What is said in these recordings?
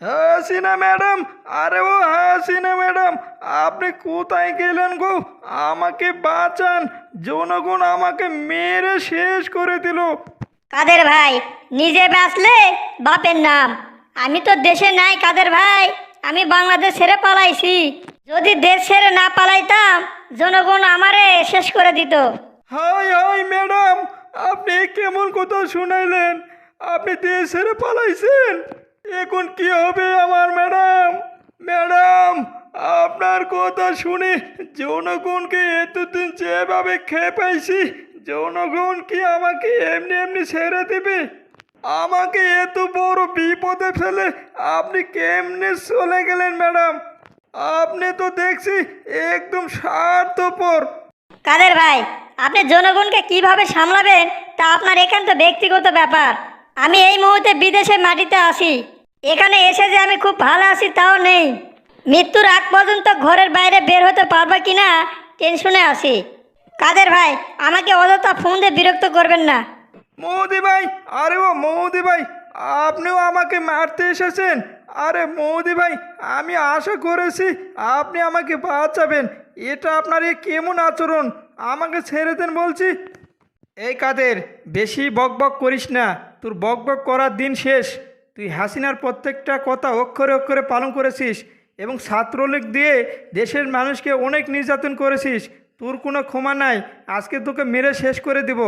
Hasina madam. আরে ও Hasina madam. আপনি কোথায় গেলেন গো? আমাকে বাঁচান। জনগণ আমাকে মেরে শেষ করে দিল। কাদের ভাই? নিজে বাঁচলে বাপের নাম। আমি তো দেশে নাই কাদের ভাই? আমি বাংলাদেশ ছেড়ে পালাইছি। যদি দেশ ছেড়ে না পালাইতাম জনগণ আমারে শেষ করে দিত। Hi hi madam. আপনি কেমন কথা শুনাইলেন? আপনি দেশ ছেড়ে পালাইছেন? এখন কি হবে আমার ম্যাডাম? ম্যাডাম, আপনার কথা শুনে জনগণকে এতদিন যেভাবে খেয়ে পাইছি জনগণ কি আমাকে এমনি এমনি ছেড়ে দেবে? আমাকে এত বড় বিপদে ফেলে আপনি কেমনে চলে গেলেন ম্যাডাম? আপনি তো দেখছি একদম স্বার্থপর। কাদের ভাই, আপনি জনগণকে কীভাবে সামলাবেন তা আপনার এখান একান্ত ব্যক্তিগত ব্যাপার। আমি এই মুহূর্তে বিদেশে মাটিতে আসি এখানে এসে যে আমি খুব ভালো আছি তাও নেই। মৃত্যুর আগ পর্যন্ত ঘরের বাইরে বের হতে পারব কিনা টেনশনে আছি। কাদের ভাই, আমাকে অযথা ফোন দিয়ে বিরক্ত করবেন না। মৌদি ভাই, আরে ও মৌদি ভাই, আপনিও আমাকে মারতে এসেছেন। আরে মৌদি ভাই, আমি আশা করেছি আপনি আমাকে বাঁচাবেন। এটা আপনার এ কেমন আচরণ? আমাকে ছেড়ে দেন বলছি। এই কাদের, বেশি বক বক করিস না। তোর বক বক করার দিন শেষ। তুই হাসিনার প্রত্যেকটা কথা অক্ষরে অক্ষরে পালন করেছিস এবং ছাত্রলীগ দিয়ে দেশের মানুষকে অনেক নির্যাতন করেছিস। তোর কোনো ক্ষমা নাই। আজকে তোকে মেরে শেষ করে দিব।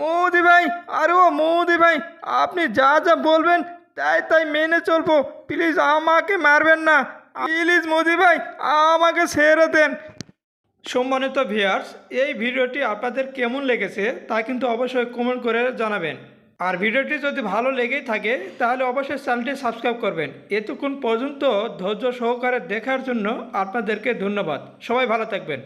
মৌদি ভাই আরে ও মৌদি ভাই আপনি যা যা বলবেন তাই তাই মেনে চলবো। প্লিজ আমাকে মারবেন না। প্লিজ মোদি ভাই আমাকে ছেড়ে দেন। সম্মানিত ভিউয়ার্স এই ভিডিওটি আপনাদের কেমন লেগেছে তা কিন্তু অবশ্যই কমেন্ট করে জানাবেন। আর ভিডিওটি যদি ভালো লেগেই থাকে, তাহলে অবশ্যই চ্যানেলটি সাবস্ক্রাইব করবেন। এতক্ষণ পর্যন্ত ধৈর্য সহকারে দেখার জন্য আপনাদেরকে ধন্যবাদ। সবাই ভালো থাকবেন।